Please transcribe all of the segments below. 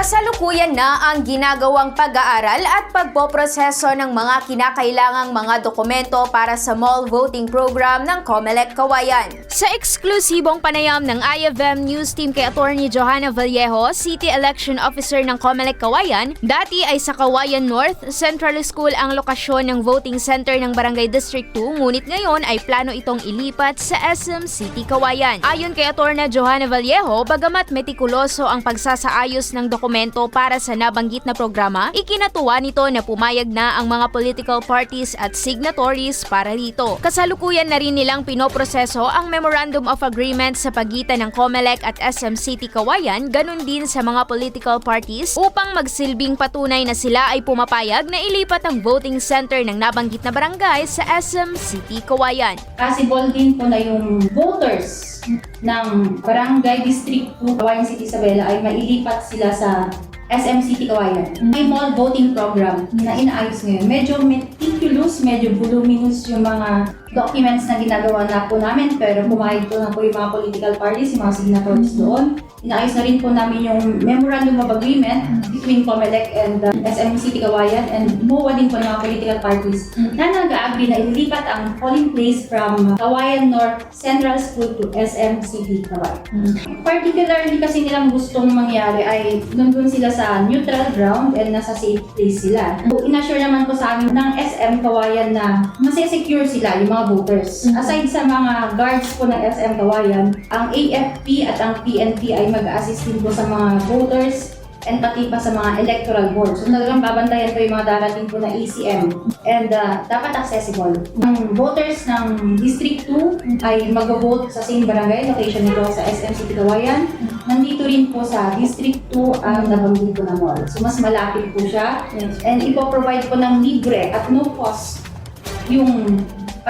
Kasalukuyan na ang ginagawang pag-aaral at pagpoproseso ng mga kinakailangang mga dokumento para sa mall voting program ng COMELEC Kawayan. Sa eksklusibong panayam ng IFM News Team kay Attorney Johanna Vallejo, City Election Officer ng COMELEC Kawayan, dati ay sa Kawayan North Central School ang lokasyon ng voting center ng Barangay District 2, ngunit ngayon ay plano itong ilipat sa SM City Kawayan. Ayon kay Attorney Johanna Vallejo, bagamat metikuloso ang pagsasaayos ng dokumento para sa nabanggit na programa, ikinatuwa nito na pumayag na ang mga political parties at signatories para rito. Kasalukuyan na rin nilang pinoproseso ang Memorandum of Agreement sa pagitan ng COMELEC at SM City Kawayan, ganun din sa mga political parties upang magsilbing patunay na sila ay pumapayag na ilipat ang voting center ng nabanggit na barangay sa SM City Kawayan. Possible din po na yung voters ng Barangay District 2 Kawayan City Isabela ay mailipat sila sa SM City Kawayan. May mall voting program na inaayos ngayon. Medyo meticulous, medyo voluminous yung mga documents na ginagawa na po namin pero pumayag po na po yung mga political parties, yung mga signatories doon. Inaayos na rin po namin yung Memorandum of Agreement between COMELEC and uh, SM City Kawayan and MOA din po ng mga political parties na nag-agree na ilipat ang polling place from Kawayan North Central School to SM City Kawayan. Particularly kasi nilang gustong mangyari ay nandun sila sa neutral ground and nasa safe place sila. So, inassure naman po sa amin ng SM Kawayan na masisecure sila, yung mga voters. Aside sa mga guards po ng SM Kawayan, ang AFP at ang PNP ay mag-assist din po sa mga voters and pati pa sa mga electoral board. So talagang babantayan ko yung mga darating po na ECM and uh, dapat accessible. Ang voters ng District 2 ay mag-vote sa same barangay, location nito sa SM City Kawayan. Nandito rin po sa District 2 ang nabanggit po na mall. So mas malapit po siya and ipoprovide po ng libre at no cost yung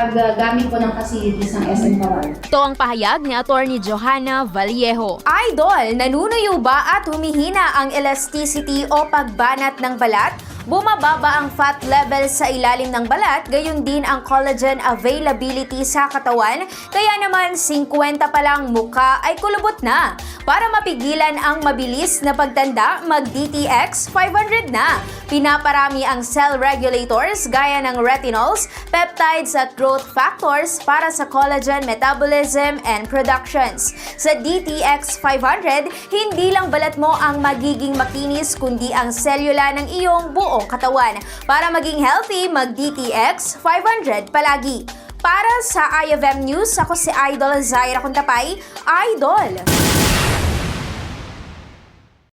paggamit po ng facilities ng SM Kawayan. Ito ang pahayag ni Attorney Johanna Vallejo. Idol, nanunuyo ba at humihina ang elasticity o pagbanat ng balat? Bumababa ang fat level sa ilalim ng balat, gayon din ang collagen availability sa katawan, kaya naman 50 pa lang muka ay kulubot na. Para mapigilan ang mabilis na pagtanda, mag-DTX 500 na. Pinaparami ang cell regulators gaya ng retinols, peptides at growth factors para sa collagen metabolism and productions. Sa DTX 500, hindi lang balat mo ang magiging makinis kundi ang selula ng iyong buong katawan. Para maging healthy, mag-DTX 500 palagi. Para sa IFM News, ako si Idol Zaira Kuntapay, Idol!